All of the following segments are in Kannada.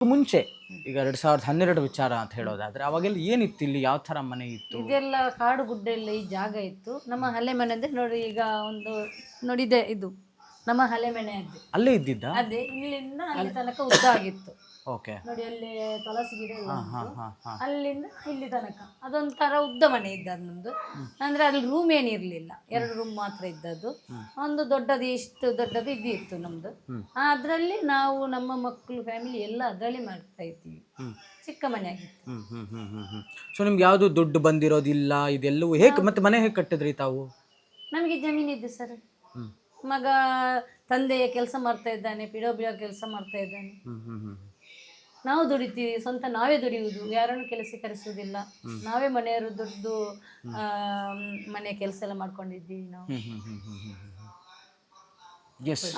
ಮುಂಚೆ ಈಗ ಎರಡ್ ಸಾವಿರದ ಹನ್ನೆರಡು ವಿಚಾರ ಅಂತ ಹೇಳೋದಾದ್ರೆ ಅವಾಗೆಲ್ಲ ಏನಿತ್ತು ಇಲ್ಲಿ? ಯಾವ ತರ ಮನೆ ಇತ್ತು? ಇದೆಲ್ಲ ಕಾಡು ಗುಡ್ಡ ಎಲ್ಲ ಈ ಜಾಗ ಇತ್ತು. ನಮ್ಮ ಹಳೆ ಮನೆ ಅಂದ್ರೆ ನೋಡಿ ಈಗ ಒಂದು ನೋಡಿದೆ ಇದು. ನಮ್ಮ ಹಳೆ ಮನೆ ಅದೇ. ಅಲ್ಲೇ ಇದ್ದಿದ್ದ? ಅದೇ ಇಲ್ಲಿಂದ ಅಲ್ಲಿ ತನಕ ಉದ್ದ ಆಗಿತ್ತು. ಓಕೆ. ನೋಡಿ ಅಲ್ಲಿ ತುಳಸಿ ಗಿಡ ಎಲ್ಲ ಉಂಟು. ಅಲ್ಲಿಂದ ಇಲ್ಲಿ ತನಕ. ಅದೊಂಥರ ಉದ್ದ ಮನೆ ಇದ್ದದ್ದು ನಮ್ದು. ಅಂದ್ರೆ ಅಲ್ಲಿ ರೂಮ್ ಏನಿರ್ಲಿಲ್ಲ. ಎರಡು ರೂಮ್ ಮಾತ್ರ ಇದ್ದದ್ದು. ಒಂದು ದೊಡ್ಡದು ಇಷ್ಟು ದೊಡ್ಡದು ಇದ್ದಿತ್ತು ಇತ್ತು ನಮ್ದು. ಅದರಲ್ಲಿ ನಾವು ನಮ್ಮ ಮಕ್ಕಳು ಫ್ಯಾಮಿಲಿ ಎಲ್ಲ ಅದರಲ್ಲಿ ಮಾಡ್ತಾ ಇದ್ದೀವಿ ಚಿಕ್ಕ ಮನೆ ಆಗಿತ್ತು ಹ್ಮ್ ಹ್ಮ್ ಹ್ಮ್ ಹ್ಮ್ ಹ್ಮ್. ಸೊ ನಿಮ್ಗೆ ಯಾವುದು ದುಡ್ಡು ಬಂದಿರೋದಿಲ್ಲ ಇದೆಲ್ಲವೂ ಹೇಗೆ ಮತ್ತೆ ಮನೆ ಹೇಗೆ ಕಟ್ಟಿದ್ರಿ ತಾವು? ನಮಗೆ ಜಮೀನಿದೆ ಸರ್. ಹ್ಮ್. ಮಗ ತಂದೆಯ ಕೆಲಸ ಮಾಡ್ತಾ ಇದ್ದಾನೆ ಪಿಡೋಬಿಯ ಕೆಲಸ ಮಾಡ್ತಾ ಇದ್ದಾನೆ. ಹ್ಮ್ ಹ್ಮ್ ಹ್ಮ್. ನಾವು ದುಡಿತೀವಿ ಸ್ವಂತ ನಾವೇ ದುಡಿಯುವುದು ಯಾರನ್ನು ಕೆಲಸ ಕರೆಸುವುದಿಲ್ಲ ನಾವೇ ಮನೆಯವರು ದುಡ್ದು ಮನೆ ಕೆಲಸ ಎಲ್ಲ ಮಾಡ್ಕೊಂಡಿದ್ದೀವಿ ನಾವು.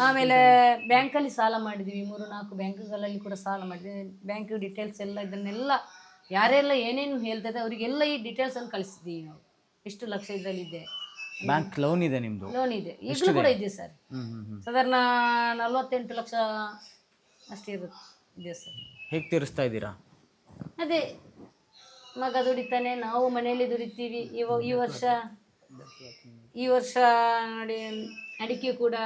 ಆಮೇಲೆ ಬ್ಯಾಂಕಲ್ಲಿ ಸಾಲ ಮಾಡಿದ್ವಿ ಮೂರು ನಾಲ್ಕು ಬ್ಯಾಂಕ್ಗಳಲ್ಲಿ ಕೂಡ ಸಾಲ ಮಾಡಿದ್ವಿ. ಬ್ಯಾಂಕ್ ಡೀಟೇಲ್ಸ್ ಎಲ್ಲ ಇದನ್ನೆಲ್ಲ ಯಾರೆಲ್ಲ ಏನೇನು ಹೇಳ್ತದೆ ಅವರಿಗೆಲ್ಲ ಈ ಡೀಟೇಲ್ಸ್ ಅನ್ನು ಕಳಿಸಿದ್ದೀವಿ ನಾವು. ಎಷ್ಟು ಲಕ್ಷ ಇದರಲ್ಲಿದೆ. ಬ್ಯಾಂಕ್ ಲೋನ್ ಇದೆ ನಿಮ್ದು? ಲೋನ್ ಇದೆ. ಈಗಲೂ ಕೂಡ ಇದೆ ಸರ್. ಸಾಧಾರಣ ನಲವತ್ತೆಂಟು ಲಕ್ಷ ಅಷ್ಟಿರುತ್ತೆ ಇದೆ ಸರ್. ಹೇಗೆ ತೀರಿಸ್ತಾ ಇದ್ದೀರಾ? ಅದೇ, ಮಗ ದುಡಿತಾನೆ, ನಾವು ಮನೆಯಲ್ಲಿ ದುಡಿತೀವಿ. ಇವ, ಈ ವರ್ಷ ಈ ವರ್ಷ ನೋಡಿ, ಅಡಿಕೆ ಕೂಡ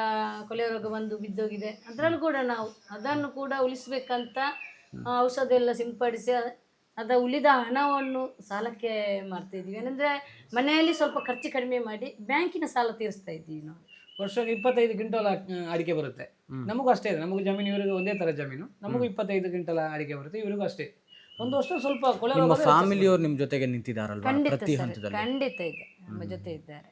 ಕೊಲೆ ರೋಗ ಬಂದು ಬಿದ್ದೋಗಿದೆ. ಅದರಲ್ಲೂ ಕೂಡ ನಾವು, ಅದನ್ನು ಕೂಡ ಉಳಿಸ್ಬೇಕಂತ ಔಷಧ ಎಲ್ಲ ಸಿಂಪಡಿಸಿ ಅದ ಉಳಿದ ಹಣವನ್ನು ಸಾಲಕ್ಕೆ ಮಾಡ್ತಾ ಇದ್ದೀವಿ ಏನಂದ್ರೆ ಮನೆಯಲ್ಲಿ ಸ್ವಲ್ಪ ಖರ್ಚು ಕಡಿಮೆ ಮಾಡಿ ಬ್ಯಾಂಕಿನ ಸಾಲ ತೀರಿಸ್ತಾ ಇದ್ದೀವಿ ನಾವು. ವರ್ಷಕ್ಕೆ ಇಪ್ಪತ್ತೈದು ಕ್ವಿಂಟಲ್ ಅಡಿಕೆ ಬರುತ್ತೆ. ನಮಗೂ ಅಷ್ಟೇ ಇದೆ. ನಮಗೂ ಜಮೀನು ಇವರಿಗೂ ಒಂದೇ ತರ ಜಮೀನು. ನಮಗೂ ಇಪ್ಪತ್ತೈದು ಕ್ವಿಂಟಲ್ ಅಡಿಕೆ ಬರುತ್ತೆ ಇವರಿಗೂ ಅಷ್ಟೇ. ಒಂದು ವರ್ಷ ಸ್ವಲ್ಪ ಕೊಳೆ ನಿಮ್ಮ ಫ್ಯಾಮಿಲಿಯವರು ನಿಮ್ಮ ಜೊತೆಗೆ ನಿಂತಿದ್ದಾರಲ್ವಾ ಖಂಡಿತ ಪ್ರತಿ ಸರ್ ಹಂತದಲ್ಲಿ? ಖಂಡಿತ ಇದೆ. ನಮ್ಮ ಜೊತೆ ಇದ್ದಾರೆ.